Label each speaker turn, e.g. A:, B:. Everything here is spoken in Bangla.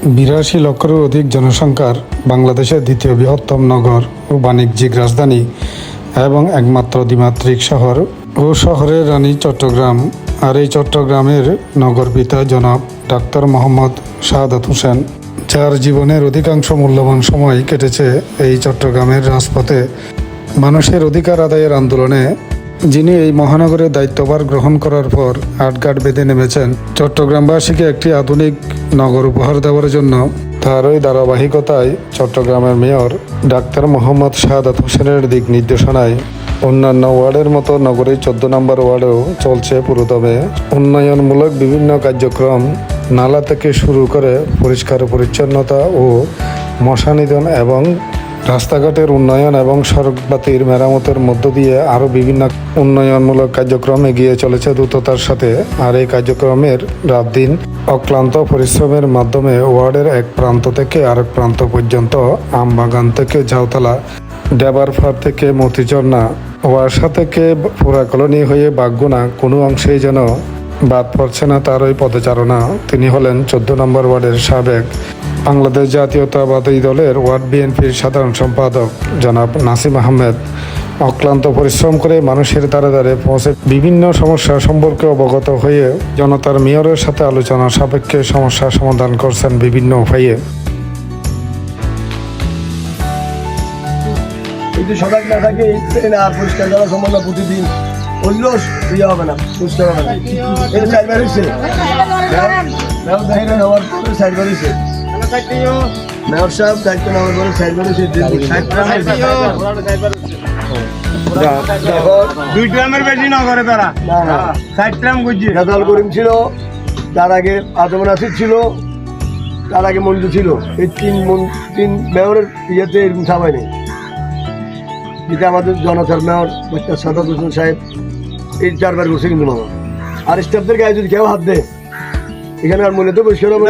A: বিরাশি লক্ষেরও অধিক জনসংখ্যার বাংলাদেশের দ্বিতীয় বৃহত্তম নগর ও বাণিজ্যিক রাজধানী এবং একমাত্র দ্বিমাত্রিক শহর ও শহরের রানী চট্টগ্রাম। আর এই চট্টগ্রামের নগরপিতা জনাব ডাক্তার মোহাম্মদ শাহাদাত হোসেন। যার জীবনের অধিকাংশ মূল্যবান সময় কেটেছে এই চট্টগ্রামের রাজপথে। মানুষের অধিকার আদায়ের আন্দোলনে যিনি এই মহানগরের দায়িত্বভার গ্রহণ করার পর আটঘাট বেঁধে নেমেছেন, চট্টগ্রামবাসীকে একটি আধুনিক নগর উপহার দেওয়ার জন্য তার ওই ধারাবাহিকতায় চট্টগ্রামের মেয়র ডাক্তার মোহাম্মদ শাহাদাত হোসেনের দিক নির্দেশনায় অন্যান্য ওয়ার্ডের মতো নগরীর চোদ্দ নম্বর ওয়ার্ডেও চলছে পুরোদমে। উন্নয়নমূলক বিভিন্ন কার্যক্রম নালা থেকে শুরু করে পরিষ্কার পরিচ্ছন্নতা ও মশা নিধন এবং রাস্তাঘাটের উন্নয়ন এবং সড়কবাতির মেরামতের মধ্য দিয়ে আরও বিভিন্ন উন্নয়নমূলক কার্যক্রম এগিয়ে চলেছে দ্রুততার সাথে। আর এই কার্যক্রমের রাত দিন অক্লান্ত পরিশ্রমের মাধ্যমে ওয়ার্ডের এক প্রান্ত থেকে আরেক প্রান্ত পর্যন্ত আমবাগান থেকে ঝাউতলা ডেবারফার থেকে মতিচর্না ওয়াসা থেকে পুরা কলোনি হয়ে বাগগুনা কোনো অংশেই যেন বাদ পড়ছে না তার ওই পদচারণা তিনি হলেন চোদ্দ নম্বর ওয়ার্ডের সাবেক বাংলাদেশ জাতীয়তাবাদী দলের ওয়ার্ড বিএনপির সাধারণ সম্পাদক জনাব নাসিম আহমেদ। অক্লান্ত পরিশ্রম করে মানুষের দ্বারে দ্বারে পৌঁছে বিভিন্ন সমস্যা সম্পর্কে অবগত হয়ে জনতার মেয়রের সাথে আলোচনা সাপেক্ষে সমস্যা সমাধান করছেন বিভিন্ন উপায়ে।
B: যদি না থাকে আর পরিষ্কার করা সম্ভব প্রতিদিন। ওইগুলো ইয়ে হবে না পরিষ্কার হবে না। হয়েছে নেওয়ার পরে হয়েছে মেয়র সাহেব দায়িত্ব নেওয়ার পরে হয়েছে
C: দুই গ্রামের বেশি না করে তারা। ষাট গ্রাম করছি
B: রেজাল করিম ছিল তার আগে আদম নাসির ছিল তার আগে মঞ্জু ছিল। এই তিন মন- তিন মেয়রের ইয়েতে এরকম সবাই নেই যেটা আমাদের জনতার মেয়র ডাক্তার সাদাত হোসেন সাহেব, এই চারবার ঘুরছে কিন্তু মামা আর স্টাফদের গায়ে যদি কেউ হাত দেয়, এখানে আর মনে তো পরিষ্কার হবে